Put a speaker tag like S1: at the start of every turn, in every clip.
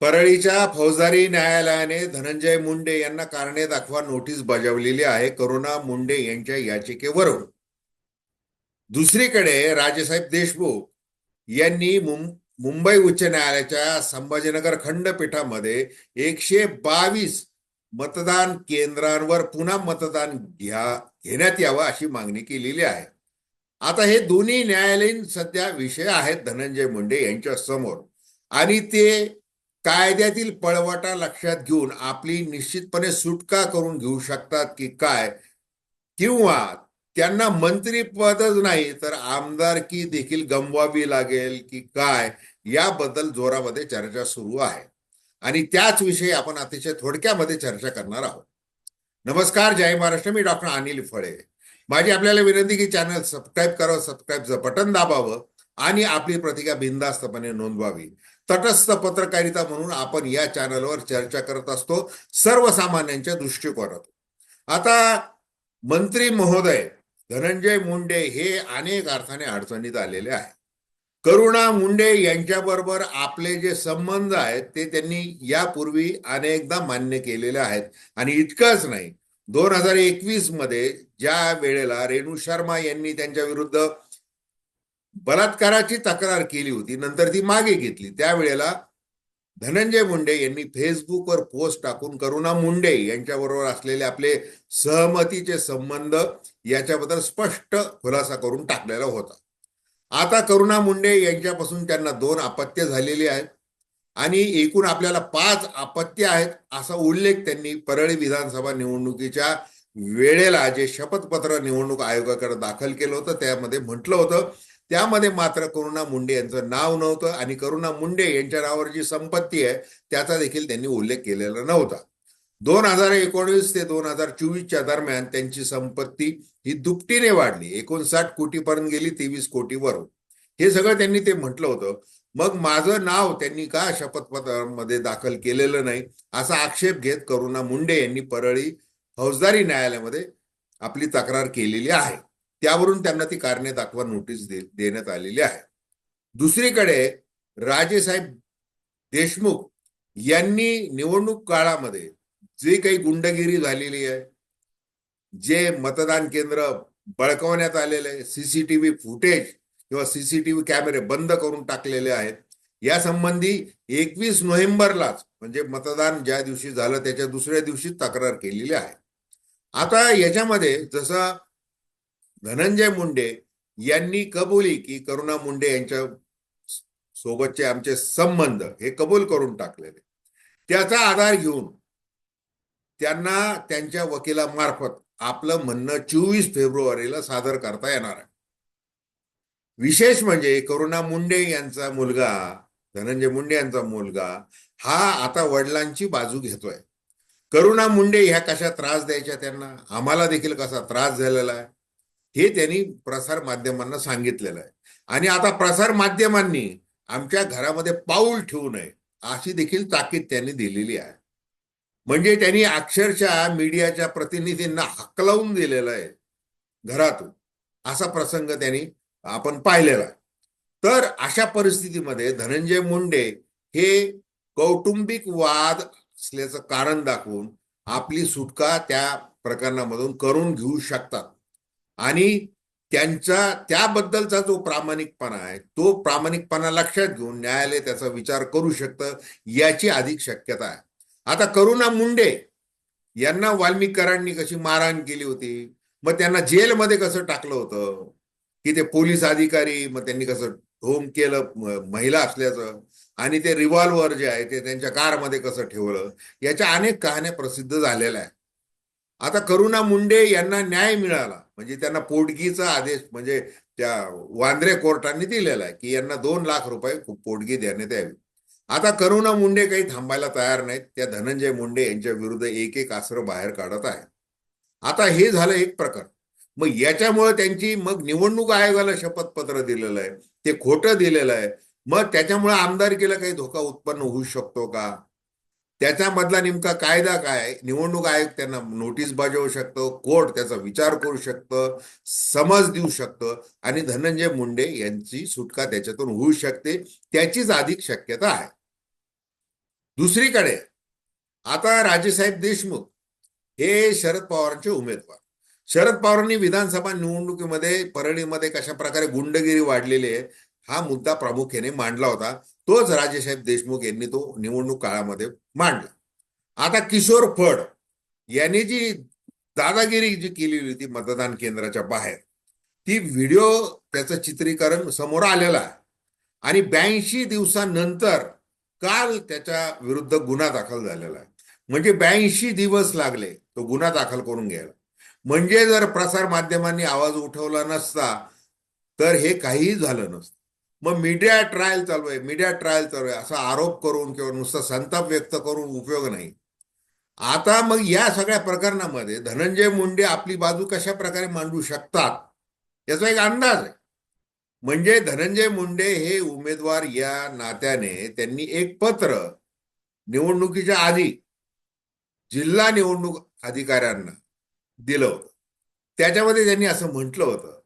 S1: परळीच्या फौजदारी न्यायालयाने धनंजय मुंडे यांना कारणे दाखवा नोटीस बजावलेली आहे. करुणा मुंडे यांच्या याचिकेवरून. दुसरीकडे राजेसाहेब देशमुख यांनी मुंबई उच्च न्यायालयाच्या संभाजीनगर खंडपीठामध्ये एकशे बावीस मतदान केंद्रांवर पुन्हा मतदान घ्या घेण्यात यावं अशी मागणी केलेली आहे. आता हे दोन्ही न्यायालयीन सध्या विषय आहेत धनंजय मुंडे यांच्या समोर आणि ते कायद्यातील पळवाटा लक्षात घेऊन आपली निश्चितपणे सुटका करून घेऊ शकतात की काय? किंवा त्यांना मंत्रीपदच नाही तर आमदारकी देखील गमवावी लागेल की काय? याबद्दल जोरामध्ये चर्चा सुरू आहे. आणि त्याच विषयी आपण अतिशय थोडक्यामध्ये चर्चा करणार आहोत. नमस्कार जय महाराष्ट्र. मी डॉक्टर अनिल फळे. माझी आपल्याला विनंती की चॅनल सबस्क्राईब करावं सबस्क्राईबचं बटन दाबावं आणि आपली प्रतिक्रिया बिंदास्तपणे नोंदवावी. तटस्थ पत्रकारिता म्हणून आपण या चॅनलवर चर्चा करत असतो सर्वसामान्यांच्या दृष्टिकोनातून. आता मंत्री महोदय धनंजय मुंडे हे अनेक अर्थाने अडचणीत आलेले आहे करुणा मुंडे यांच्याबरोबर आपले जे संबंध आहेत ते त्यांनी यापूर्वी अनेकदा मान्य केलेले आहेत. आणि इतकंच नाही दोन हजार एकवीसमध्ये ज्या वेळेला रेणू शर्मा यांनी त्यांच्या विरुद्ध बलात्काराची तक्रार केली होती नंतर ती मागे घेतली. त्यावेळेला धनंजय मुंडे यांनी फेसबुकवर पोस्ट टाकून करुणा मुंडे यांच्याबरोबर असलेले आपले सहमतीचे संबंध याच्याबद्दल स्पष्ट खुलासा करून टाकलेला होता. आता करुणा मुंडे यांच्यापासून त्यांना दोन अपत्य झालेली आहेत आणि एकूण आपल्याला पाच अपत्य आहेत असा उल्लेख त्यांनी परळी विधानसभा निवडणुकीच्या वेळेला जे शपथपत्र निवडणूक आयोगाकडे दाखल केलं होतं त्यामध्ये म्हटलं होतं त्यामध्ये मात्र करुणा मुंडे यांचं नाव नव्हतं आणि करुणा मुंडे यांच्या नावावर जी संपत्ती आहे त्याचा देखील त्यांनी उल्लेख केलेला नव्हता. दोन हजार एकोणीस ते दोन हजार चोवीसच्या दरम्यान त्यांची संपत्ती ही दुपटीने वाढली. एकोणसाठ कोटीपर्यंत गेली तेवीस कोटीवर हे सगळं त्यांनी ते म्हटलं होतं. मग माझं नाव त्यांनी का शपथपत्रामध्ये दाखल केलेलं नाही असा आक्षेप घेत करुणा मुंडे यांनी परळी फौजदारी न्यायालयामध्ये आपली तक्रार केलेली आहे. त्यावरून त्यांना ती कारणे दाखवा नोटीस दे देण्यात आलेली आहे. दुसरीकडे राजेसाहेब देशमुख यांनी निवडणूक काळामध्ये जे काही गुंडगिरी झालेली आहे जे मतदान केंद्र बळकवण्यात आलेले आहे सीसीटीव्ही फुटेज किंवा सीसीटीव्ही कॅमेरे बंद करून टाकलेले आहेत या संबंधी एकवीस नोव्हेंबरलाच म्हणजे मतदान ज्या दिवशी झालं त्याच्या दुसऱ्या दिवशी तक्रार केलेली आहे. आता याच्यामध्ये जसं धनंजय मुंडे यांनी कबुली की करुणा मुंडे यांच्या सोबतचे आमचे संबंध हे कबूल करून टाकलेले. त्याचा आधार घेऊन त्यांना त्यांच्या वकिलामार्फत आपलं म्हणणं चोवीस फेब्रुवारीला सादर करता येणार आहे. विशेष म्हणजे करुणा मुंडे यांचा मुलगा धनंजय मुंडे यांचा मुलगा हा आता वडिलांची बाजू घेतोय. करुणा मुंडे ह्या कशा त्रास द्यायच्या त्यांना? आम्हाला देखील कसा त्रास झालेला आहे? हे त्यांनी प्रसार माध्यमांना सांगितलेलं आहे. आणि आता प्रसार माध्यमांनी आमच्या घरामध्ये पाऊल ठेवू नये अशी देखील ताकीद त्यांनी दिलेली आहे. म्हणजे त्यांनी अक्षरशः मीडियाच्या प्रतिनिधींना हकलवून दिलेलं आहे घरातून असा प्रसंग त्यांनी आपण पाहिलेला आहे. तर अशा परिस्थितीमध्ये धनंजय मुंडे हे कौटुंबिक वाद असल्याचं कारण दाखवून आपली सुटका त्या प्रकरणामधून करून घेऊ शकतात. आणि त्यांचा त्याबद्दलचा जो प्रामाणिकपणा आहे तो प्रामाणिकपणा लक्षात घेऊन न्यायालय त्याचा विचार करू शकतं याची अधिक शक्यता आहे. आता करुणा मुंडे यांना वाल्मिकरांनी कशी मारहाण केली होती? मग त्यांना जेलमध्ये कसं टाकलं होतं? की ते पोलीस अधिकारी मग त्यांनी कसं ढोम केलं महिला असल्याचं? आणि ते रिव्हॉल्वर जे आहे ते त्यांच्या कारमध्ये कसं ठेवलं? याच्या अनेक कहाण्या प्रसिद्ध झालेल्या आहेत. आता करुणा मुंडे यांना न्याय मिळाला. म्हणजे त्यांना पोटगीचा आदेश म्हणजे त्या वांद्रे कोर्टाने दिलेला आहे की यांना दोन लाख रुपये पोटगी देण्यात यावी. आता करुणा मुंडे काही थांबायला तयार नाहीत. त्या धनंजय मुंडे यांच्या विरुद्ध एक एक आसरं बाहेर काढत आहे आता हे झालं एक प्रकार मग याच्यामुळे त्यांची मग निवडणूक आयोगाला शपथपत्र दिलेलं आहे. ते खोटं दिलेलं आहे. मग त्याच्यामुळे आमदारकीला काही धोका उत्पन्न होऊ शकतो का? त्याच्यामधला नेमका कायदा काय निवडणूक आयोग त्यांना नोटीस बजावू शकतो कोर्ट त्याचा विचार करू शकतं समज देऊ शकतं आणि धनंजय मुंडे यांची सुटका त्याच्यातून होऊ शकते त्याचीच अधिक शक्यता आहे. दुसरीकडे आता राजेसाहेब देशमुख हे शरद पवारांचे उमेदवार. शरद पवारांनी विधानसभा निवडणुकीमध्ये परळीमध्ये कशा प्रकारे गुंडगिरी वाढलेली आहे हा मुद्दा प्रामुख्याने मांडला होता. तोच राजेसाहेब देशमुख यांनी तो निवडणूक काळामध्ये मांडला. आता किशोर फड यांनी जी दादागिरी जी केलेली होती मतदान केंद्राच्या बाहेर ती व्हिडिओ त्याचं चित्रीकरण समोर आलेलं आहे. आणि ब्याऐंशी दिवसानंतर काल त्याच्या विरुद्ध गुन्हा दाखल झालेला आहे. म्हणजे ब्याऐंशी दिवस लागले तो गुन्हा दाखल करून घ्यायला. म्हणजे जर प्रसार माध्यमांनी आवाज उठवला नसता तर हे काहीही झालं नसतं. मग मीडिया ट्रायल चालू आहे मीडिया ट्रायल चालू आहे. असा आरोप करून किंवा नुसता संताप व्यक्त करून उपयोग नाही. आता मग या सगळ्या प्रकरणामध्ये धनंजय मुंडे आपली बाजू कशा प्रकारे मांडू शकतात याचा एक अंदाज आहे. म्हणजे धनंजय मुंडे हे उमेदवार या नात्याने त्यांनी एक पत्र निवडणुकीच्या आधी जिल्हा निवडणूक अधिकाऱ्यांना दिलं होतं. त्याच्यामध्ये त्यांनी असं म्हटलं होतं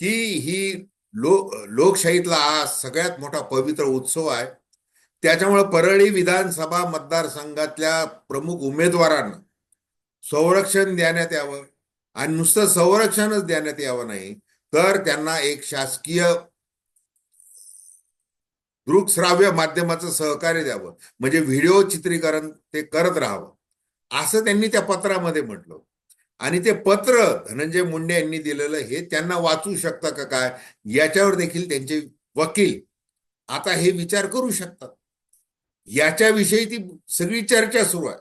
S1: की ही लो लोकशाहीतला हा सगळ्यात मोठा पवित्र उत्सव आहे. त्याच्यामुळे परळी विधानसभा मतदारसंघातल्या प्रमुख उमेदवारांना संरक्षण देण्यात यावं आणि नुसतं संरक्षणच देण्यात यावं नाही तर त्यांना एक शासकीय दृकश्राव्य माध्यमाचं सहकार्य द्यावं. म्हणजे व्हिडिओ चित्रीकरण ते करत राहावं. असं त्यांनी त्या पत्रामध्ये म्हटलं आणि ते पत्र धनंजय मुंडे यांनी दिलेलं हे त्यांना वाचू शकतं का काय? याच्यावर देखील त्यांचे वकील आता हे विचार करू शकतात. याच्याविषयी ती सगळी चर्चा सुरू आहे.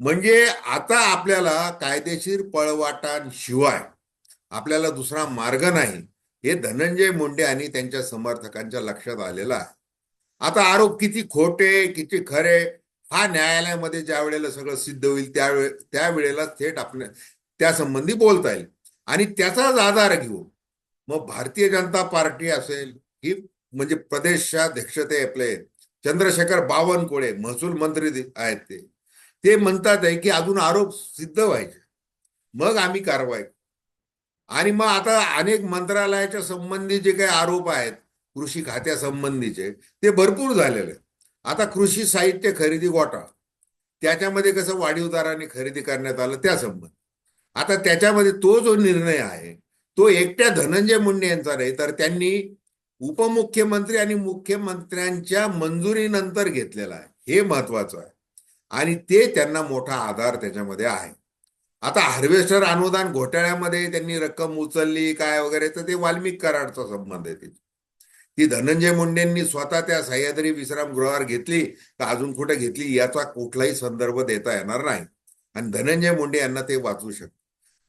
S1: म्हणजे आता आपल्याला कायदेशीर पळवाटांशिवाय आपल्याला दुसरा मार्ग नाही हे धनंजय मुंडे आणि त्यांच्या समर्थकांच्या लक्षात आलेलं आहे. आता आरोप किती खोटे किती खरे हा न्यायालयामध्ये ज्या वेळेला सगळं सिद्ध होईल त्यावेळे त्यावेळेला थेट आपल्या त्या संबंधी बोलता येईल. आणि त्याचाच आधार घेऊन मग भारतीय जनता पार्टी असेल ही म्हणजे प्रदेशाध्यक्ष ते आपले चंद्रशेखर बावनकुळे महसूल मंत्री आहेत ते. ते म्हणतात आहे की अजून आरोप सिद्ध व्हायचे. मग आम्ही कारवाई आणि मग आता अनेक मंत्रालयाच्या संबंधी जे काही आरोप आहेत कृषी खात्यासंबंधीचे ते भरपूर झालेले आहेत. आता कृषी साहित्य खरेदी घोटाळा. त्याच्यामध्ये कसं वाढीव दराने खरेदी करण्यात आलं त्या संबंध. आता त्याच्यामध्ये तो जो निर्णय आहे तो एकट्या धनंजय मुंडे यांचा नाही तर त्यांनी उपमुख्यमंत्री आणि मुख्यमंत्र्यांच्या मंजुरीनंतर घेतलेला आहे. हे महत्वाचं आहे. आणि ते त्यांना मोठा आधार त्याच्यामध्ये आहे. आता हार्वेस्टर अनुदान घोटाळ्यामध्ये त्यांनी रक्कम उचलली काय वगैरे तर ते वाल्मिक कराडचा संबंध आहे ती धनंजय मुंडेंनी स्वतः त्या सह्याद्री विश्रामगृहावर घेतली तर अजून कुठे घेतली याचा कुठलाही संदर्भ देता येणार नाही. आणि धनंजय मुंडे यांना ते वाचू शकतात.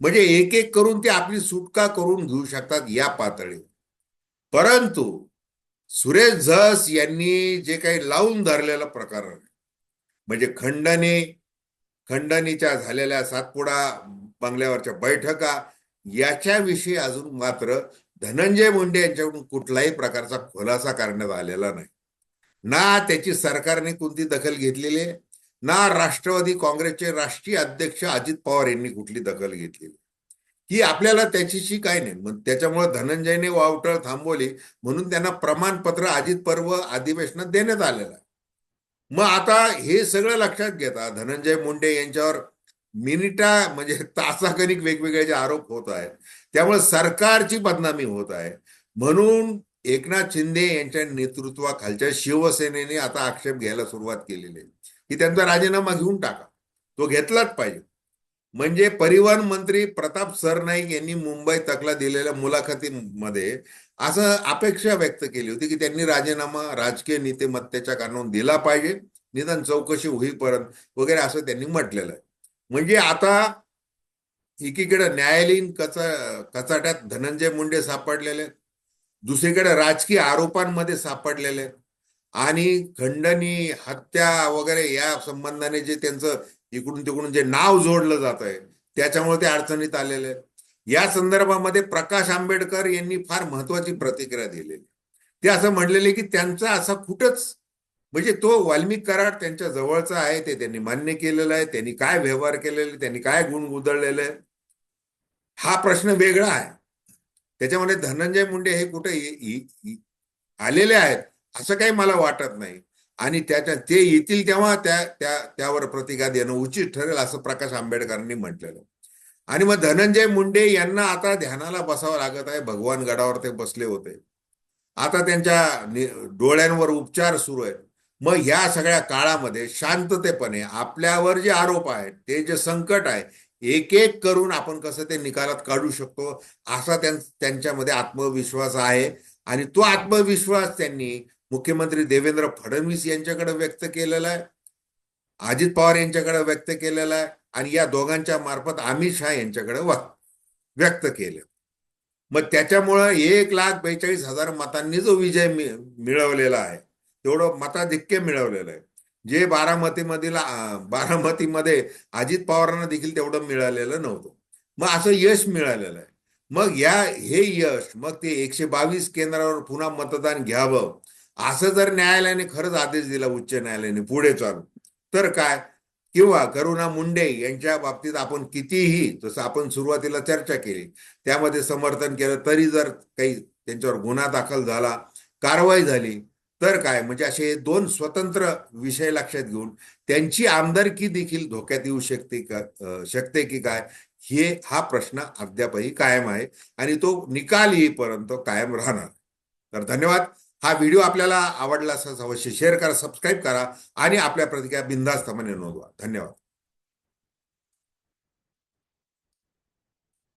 S1: म्हणजे एक एक करून ते आपली सुटका करून घेऊ शकतात या पातळीवर. परंतु सुरेश झस यांनी जे काही लावून धरलेलं प्रकरण म्हणजे खंडणी खंडणीच्या झालेल्या सातपुडा बंगल्यावरच्या बैठका याच्याविषयी अजून मात्र धनंजय मुंडे यांच्याकडून कुठलाही प्रकारचा खुलासा करण्यात आलेला नाही. ना त्याची सरकारने कोणती दखल घेतलेली आहे? ना राष्ट्रवादी काँग्रेसचे राष्ट्रीय अध्यक्ष अजित पवार यांनी कुठली दखल घेतलेली की आपल्याला त्याच्याशी काय नाही? मग त्याच्यामुळे धनंजयने वावटळ थांबवली म्हणून त्यांना प्रमाणपत्र अजित पर्व अधिवेशनात देण्यात आलेलं आहे. मग आता हे सगळं लक्षात घेता धनंजय मुंडे यांच्यावर मिनिटा म्हणजे तासाकनिक वेगवेगळे जे आरोप होत आहेत त्यामुळे सरकारची बदनामी होत आहे. म्हणून एकनाथ शिंदे यांच्या नेतृत्वाखालच्या शिवसेनेने आता आक्षेप घ्यायला सुरुवात केलेली आहे. की त्यांचा राजीनामा घेऊन टाका. तो घेतलाच पाहिजे. म्हणजे परिवहन मंत्री प्रताप सरनाईक यांनी मुंबई तकला दिलेल्या मुलाखतीमध्ये असं अपेक्षा व्यक्त केली होती की त्यांनी राजीनामा राजकीय नीतिमत्तेच्या कारणावरून दिला पाहिजे. निदान चौकशी होईपर्यंत वगैरे असं त्यांनी म्हटलेलं आहे. म्हणजे आता एकीकडे न्यायालयीन कचा कचाट्यात धनंजय मुंडे सापडलेले दुसरीकडे राजकीय आरोपांमध्ये सापडलेले आणि खंडणी हत्या वगैरे या संबंधाने जे त्यांचं इकडून तिकडून जे नाव जोडलं जात आहे त्याच्यामुळे ते अडचणीत आलेले या संदर्भामध्ये प्रकाश आंबेडकर यांनी फार महत्वाची प्रतिक्रिया दिलेली ते असं म्हणलेले की त्यांचा असा कुठंच म्हणजे तो वाल्मिक कराड त्यांच्या जवळचा आहे ते त्यांनी मान्य केलेलं आहे त्यांनी काय व्यवहार केलेले त्यांनी काय गुण गुदळलेले हा प्रश्न वेगळा आहे. त्याच्यामध्ये धनंजय मुंडे हे कुठे आलेले आहेत असं काही मला वाटत नाही. आणि त्याच्या ते येतील तेव्हा त्या त्या त्यावर प्रतिका देणं उचित ठरेल असं प्रकाश आंबेडकरांनी म्हटलेलं आणि मग धनंजय मुंडे यांना आता ध्यानाला बसावं लागत आहे भगवान गडावर ते बसले होते. आता त्यांच्या डोळ्यांवर उपचार सुरू आहेत. मग या सगळ्या काळामध्ये शांततेपणे आपल्यावर जे आरोप आहेत ते जे संकट आहे एक एक करून आपण कसं ते निकालात काढू शकतो असा त्यांच्यामध्ये आत्मविश्वास आहे. आणि तो आत्मविश्वास त्यांनी मुख्यमंत्री देवेंद्र फडणवीस यांच्याकडे व्यक्त केलेला आहे अजित पवार यांच्याकडे व्यक्त केलेला आहे आणि या दोघांच्या मार्फत अमित शहा यांच्याकडे व्यक्त केलं. मग त्याच्यामुळं एक लाख बेचाळीस हजार मतांनी जो विजय मिळवलेला आहे तेवढं मताधिक्य मिळवलेलं आहे. जे बारामतीमधील बारामतीमध्ये अजित पवारांना देखील तेवढं मिळालेलं नव्हतं. मग असं यश मिळालेलं आहे. मग या हे यश मग ते एकशे बावीस केंद्रावर पुन्हा मतदान घ्यावं असं जर न्यायालयाने खरंच आदेश दिला उच्च न्यायालयाने पुढे चालू तर काय? किंवा करुणा मुंडे यांच्या बाबतीत आपण कितीही जसं आपण सुरुवातीला चर्चा केली त्यामध्ये समर्थन केलं तरी जर काही त्यांच्यावर गुन्हा दाखल झाला कारवाई झाली तर काय? म्हणजे असे दोन स्वतंत्र विषय लक्षात घेऊन त्यांची आमदारकी देखील धोक्यात येऊ शकते का? शकते की काय? हे हा प्रश्न अद्यापही कायम आहे आणि तो निकाल येईपर्यंत कायम राहणार. तर धन्यवाद. हा व्हिडिओ आपल्याला आवडला असं अवश्य शेअर करा सबस्क्राईब करा आणि आपल्या प्रतिक्रिया बिंदास्तपणे नोंदवा. धन्यवाद.